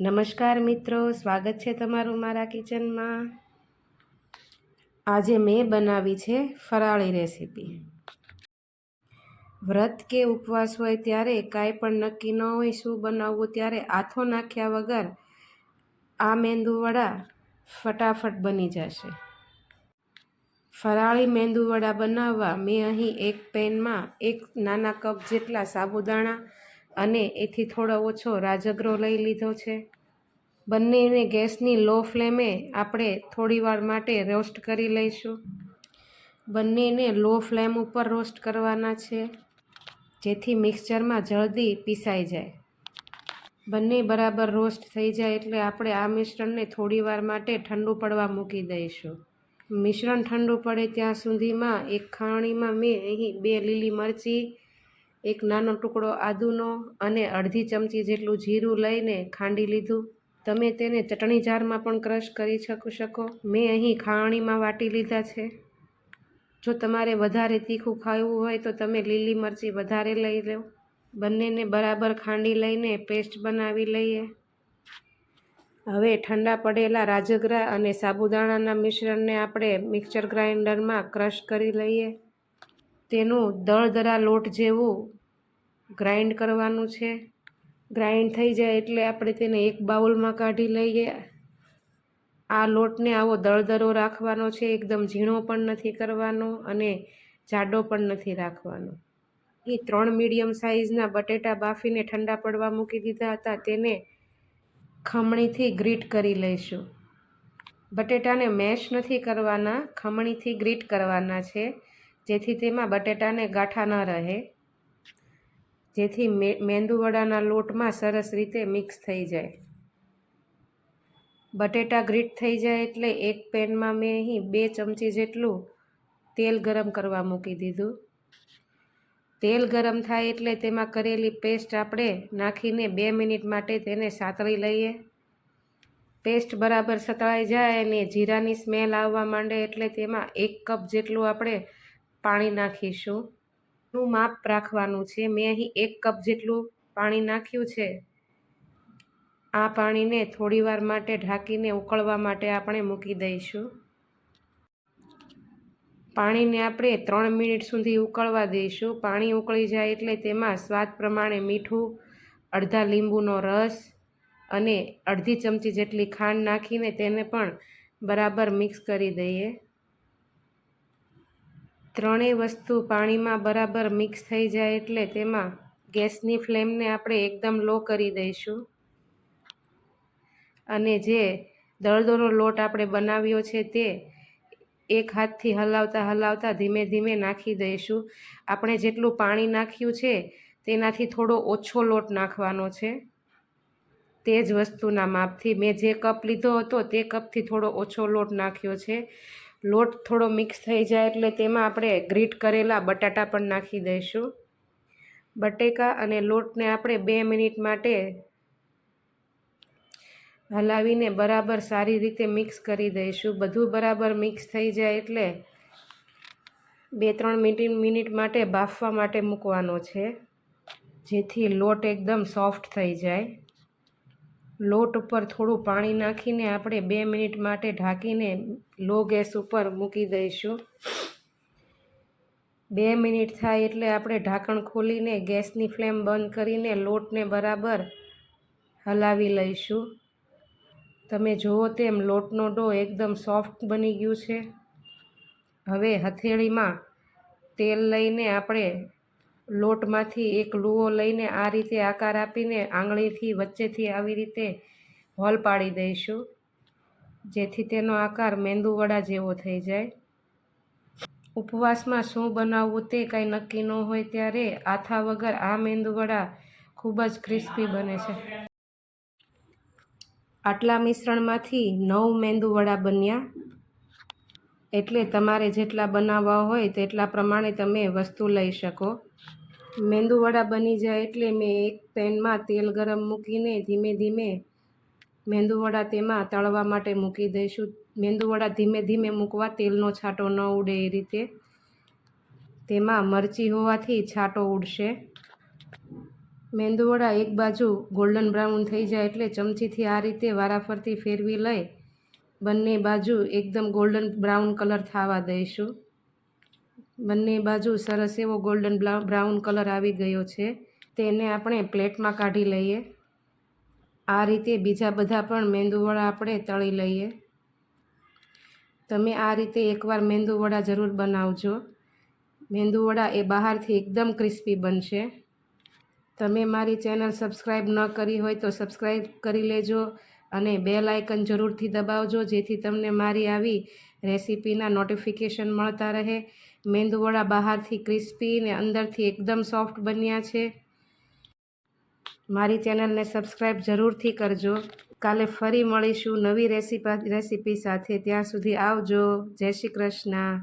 નમસ્કાર મિત્રો, સ્વાગત છે તમારું મારા કિચનમાં. આજે મેં બનાવી છે ફરાળી રેસીપી. વ્રત કે ઉપવાસ હોય ત્યારે કાંઈ પણ નક્કી ન હોય શું બનાવવું, ત્યારે આથો નાખ્યા વગર આ મેંદુવડા ફટાફટ બની જશે. ફરાળી મેંદુવડા બનાવવા મેં અહીં એક પેનમાં એક નાના કપ જેટલા સાબુદાણા અને એથી થોડો ઓછો રાજગરો લઈ લીધો છે. બંનેને ગેસની લો ફ્લેમે આપણે થોડીવાર માટે રોસ્ટ કરી લઈશું. બંનેને લો ફ્લેમ ઉપર રોસ્ટ કરવાના છે, જેથી મિક્સચરમાં જલ્દી પીસાઈ જાય. બંને બરાબર રોસ્ટ થઈ જાય એટલે આપણે આ મિશ્રણને થોડીવાર માટે ઠંડુ પડવા મૂકી દઈશું. મિશ્રણ ઠંડુ પડે ત્યાં સુધીમાં એક ખાણીમાં મેં અહીં બે લીલી મરચી એક નાનો ટુકડો આદુનો અને અડધી ચમચી જેટલું જીરું લઈને ખાંડી લીધું. તમે તેને ચટણી જારમાં પણ ક્રશ કરી શકો શકો. મેં અહીં ખાણીમાં વાટી લીધા છે. જો તમારે વધારે તીખું ખાવું હોય તો તમે લીલી મરચી વધારે લઈ લો. બંનેને બરાબર ખાંડી લઈને પેસ્ટ બનાવી લઈએ. હવે ઠંડા પડેલા રાજગરા અને સાબુદાણાના મિશ્રણને આપણે મિક્સર ગ્રાઇન્ડરમાં ક્રશ કરી લઈએ. તેનું દળદરા લોટ જેવું ગ્રાઇન્ડ કરવાનું છે. ગ્રાઇન્ડ થઈ જાય એટલે આપણે તેને એક બાઉલમાં કાઢી લઈએ. આ લોટને આવો દળદરો રાખવાનો છે. એકદમ ઝીણો પણ નથી કરવાનો અને જાડો પણ નથી રાખવાનો. એ ત્રણ મીડિયમ સાઇઝના બટેટા બાફીને ઠંડા પડવા મૂકી દીધા હતા. તેને ખમણીથી ગ્રીટ કરી લઈશું. બટેટાને મેશ નથી કરવાના, ખમણીથી ગ્રીટ કરવાના છે. જેથી તેમાં બટેટાને ગાંઠા ન રહે. જેથી મેંદુવડાના લોટમાં સરસ રીતે મિક્સ થઈ જાય. બટેટા ગ્રીટ થઈ જાય એટલે એક પેનમાં મેં અહીં બે ચમચી જેટલું તેલ ગરમ કરવા મૂકી દીધું. તેલ ગરમ થાય એટલે તેમાં કરેલી પેસ્ટ આપણે નાખીને બે મિનિટ માટે તેને સાતળી લઈએ. પેસ્ટ બરાબર સતળાઈ જાય અને જીરાની સ્મેલ આવવા માંડે એટલે તેમાં એક કપ જેટલું આપણે પાણી નાખીશું. નું માપ રાખવાનું છે. મેં અહીં એક કપ જેટલું પાણી નાખ્યું છે. આ પાણીને થોડીવાર માટે ઢાંકીને ઉકળવા માટે આપણે મૂકી દઈશું. પાણીને આપણે ત્રણ મિનિટ સુધી ઉકળવા દઈશું. પાણી ઉકળી જાય એટલે તેમાં સ્વાદ પ્રમાણે મીઠું, અડધા લીંબુનો રસ અને અડધી ચમચી જેટલી ખાંડ નાખીને તેને પણ બરાબર મિક્સ કરી દઈએ. ત્રણેય વસ્તુ પાણીમાં બરાબર મિક્સ થઈ જાય એટલે તેમાં ગેસની ફ્લેમને આપણે એકદમ લો કરી દઈશું. અને જે દળદોનો લોટ આપણે બનાવ્યો છે તે એક હાથથી હલાવતા હલાવતા ધીમે ધીમે નાખી દઈશું. આપણે જેટલું પાણી નાખ્યું છે તેનાથી થોડો ઓછો લોટ નાખવાનો છે. તે જ વસ્તુના માપથી મેં જે કપ લીધો હતો તે કપથી થોડો ઓછો લોટ નાખ્યો છે. લોટ થોડો મિક્સ થઈ જાય એટલે તેમાં આપણે ગ્રીટ કરેલા બટાટા પણ નાખી દઈશું. બટેકા અને લોટને આપણે બે મિનિટ માટે હલાવીને બરાબર સારી રીતે મિક્સ કરી દઈશું. બધું બરાબર મિક્સ થઈ જાય એટલે બે ત્રણ મિનિટ મિનિટ માટે બાફવા માટે મૂકવાનો છે, જેથી લોટ એકદમ સોફ્ટ થઈ જાય. લોટ ઉપર થોડું પાણી નાખીને આપણે બે મિનિટ માટે ઢાંકીને લો ગેસ ઉપર મૂકી દઈશું. બે મિનિટ થાય એટલે આપણે ઢાંકણ ખોલીને ગેસની ફ્લેમ બંધ કરીને લોટને બરાબર હલાવી લઈશું. તમે જુઓ તેમ લોટનો ડો એકદમ સોફ્ટ બની ગયું છે. હવે હથેળીમાં તેલ લઈને આપણે લોટમાંથી એક લૂવો લઈને આ રીતે આકાર આપીને આંગળીથી વચ્ચેથી આવી રીતે હોલ પાડી દઈશું. જેથી તેનો આકાર મેંદુવડા જેવો થઈ જાય. ઉપવાસમાં શું બનાવવું તે કાંઈ નક્કી ન હોય ત્યારે આથા વગર આ મેંદુવડા ખૂબ જ ક્રિસ્પી બને છે. આટલા મિશ્રણમાંથી નવ મેંદુવડા બન્યા. એટલે તમારે જેટલા બનાવવા હોય તેટલા પ્રમાણે તમે વસ્તુ લઈ શકો. મેંદુવડા બની જાય એટલે મેં એક પેનમાં તેલ ગરમ મૂકીને ધીમે ધીમે મેંદુવડા તેમાં તળવા માટે મૂકી દઈશું. મેંદુવડા ધીમે ધીમે મૂકવા તેલનો છાંટો ન ઉડે એ રીતે. તેમાં મરચી હોવાથી છાંટો ઉડશે. મેંદુવડા એક બાજુ ગોલ્ડન બ્રાઉન થઈ જાય એટલે ચમચીથી આ રીતે વારાફરતી ફેરવી લઈ બંને બાજુ એકદમ ગોલ્ડન બ્રાઉન કલર થવા દઈશું. બંને બાજુ સરસ એવો ગોલ્ડન બ્રાઉન કલર આવી ગયો છે. તેને આપણે પ્લેટમાં કાઢી લઈએ. આ રીતે બીજા બધા પણ મેંદુવડા આપણે તળી લઈએ. તમે આ રીતે એકવાર મેંદુવડા જરૂર બનાવજો. મેંદુવડા એ બહારથી એકદમ ક્રિસ્પી બનશે. તમે મારી ચેનલ સબસ્ક્રાઈબ ન કરી હોય તો સબસ્ક્રાઈબ કરી લેજો અને બેલ આઇકન જરૂરથી દબાવજો જેથી તમને મારી આવી રેસીપીના નોટિફિકેશન મળતા રહે. મેંદુવડા બહારથી ક્રિસ્પી ને અંદરથી એકદમ સોફ્ટ બન્યા છે. મારી ચેનલને સબસ્ક્રાઈબ જરૂરથી કરજો. કાલે ફરી મળીશું નવી રેસીપી રેસીપી સાથે. ત્યાં સુધી આવજો. જય શ્રી કૃષ્ણ.